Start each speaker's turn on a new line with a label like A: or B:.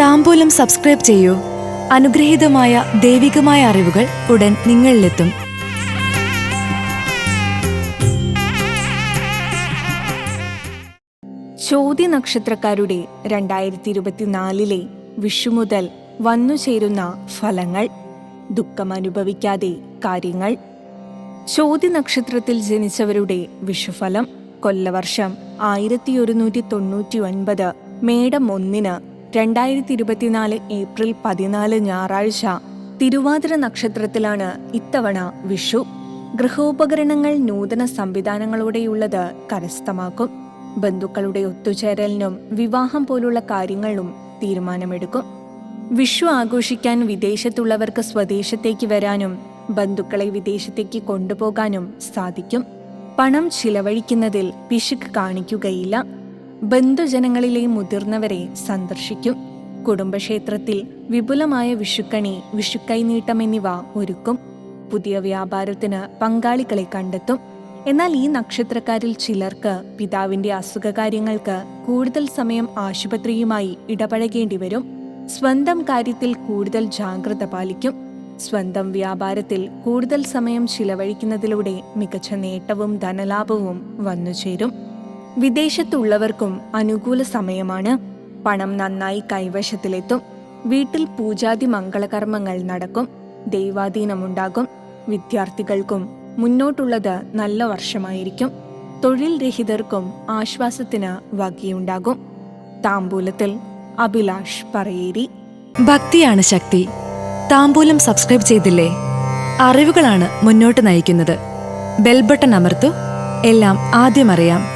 A: താമ്പൂലം subscribe ചെയ്യൂ. അനുഗ്രഹീതമായ ദൈവികമായ അറിവുകൾ ഉടൻ നിങ്ങളിലെത്തും.
B: ചോദ്യ നക്ഷത്രക്കാരുടെ രണ്ടായിരത്തി ഇരുപത്തിനാലിലെ വിഷു മുതൽ വന്നുചേരുന്ന ഫലങ്ങൾ ദുഃഖം അനുഭവിക്കാതെ കാര്യങ്ങൾ. ചോദ്യ നക്ഷത്രത്തിൽ ജനിച്ചവരുടെ വിഷുഫലം കൊല്ലവർഷം ആയിരത്തി ഒരുന്നൂറ്റി തൊണ്ണൂറ്റി ഒൻപത് മേടം ഒന്നിന് രണ്ടായിരത്തി ഇരുപത്തിനാല് ഏപ്രിൽ പതിനാല് ഞായറാഴ്ച തിരുവാതിര നക്ഷത്രത്തിലാണ് ഇത്തവണ വിഷു. ഗൃഹോപകരണങ്ങൾ നൂതന സംവിധാനങ്ങളോടെയുള്ളത് കരസ്ഥമാക്കും. ബന്ധുക്കളുടെ ഒത്തുചേരലിനും വിവാഹം പോലുള്ള കാര്യങ്ങളിലും തീരുമാനമെടുക്കും. വിഷു ആഘോഷിക്കാൻ വിദേശത്തുള്ളവർക്ക് സ്വദേശത്തേക്ക് വരാനും ബന്ധുക്കളെ വിദേശത്തേക്ക് കൊണ്ടുപോകാനും സാധിക്കും. പണം ചിലവഴിക്കുന്നതിൽ പിശുക്ക് കാണിക്കുകയില്ല. ബന്ധുജനങ്ങളിലെ മുതിർന്നവരെ സന്ദർശിക്കും. കുടുംബക്ഷേത്രത്തിൽ വിപുലമായ വിഷുക്കണി വിഷുക്കൈനീട്ടം എന്നിവ ഒരുക്കും. പുതിയ വ്യാപാരത്തിന് പങ്കാളികളെ കണ്ടെത്തും. എന്നാൽ ഈ നക്ഷത്രക്കാരിൽ ചിലർക്ക് പിതാവിന്റെ അസുഖകാര്യങ്ങൾക്ക് കൂടുതൽ സമയം ആശുപത്രിയുമായി ഇടപഴകേണ്ടി വരും. സ്വന്തം കാര്യത്തിൽ കൂടുതൽ ജാഗ്രത പാലിക്കും. സ്വന്തം വ്യാപാരത്തിൽ കൂടുതൽ സമയം ചിലവഴിക്കുന്നതിലൂടെ മികച്ച നേട്ടവും ധനലാഭവും വന്നുചേരും. വിദേശത്തുള്ളവർക്കും അനുകൂല സമയമാണ്. പണം നന്നായി കൈവശത്തിലെത്തും. വീട്ടിൽ പൂജാതി മംഗളകർമ്മങ്ങൾ നടക്കും. ദൈവാധീനമുണ്ടാകും. വിദ്യാർത്ഥികൾക്കും മുന്നോട്ടുള്ളത് നല്ല വർഷമായിരിക്കും. തൊഴിൽ രഹിതർക്കും ആശ്വാസത്തിന് വകയുണ്ടാകും. താമ്പൂലത്തിൽ അഭിലാഷ് പറയേരി.
A: ഭക്തിയാണ് ശക്തി. താമ്പൂലം സബ്സ്ക്രൈബ് ചെയ്തില്ലേ? അറിവുകളാണ് മുന്നോട്ട് നയിക്കുന്നത്. ബെൽബട്ടൺ അമർത്തു. എല്ലാം ആദ്യം അറിയാം.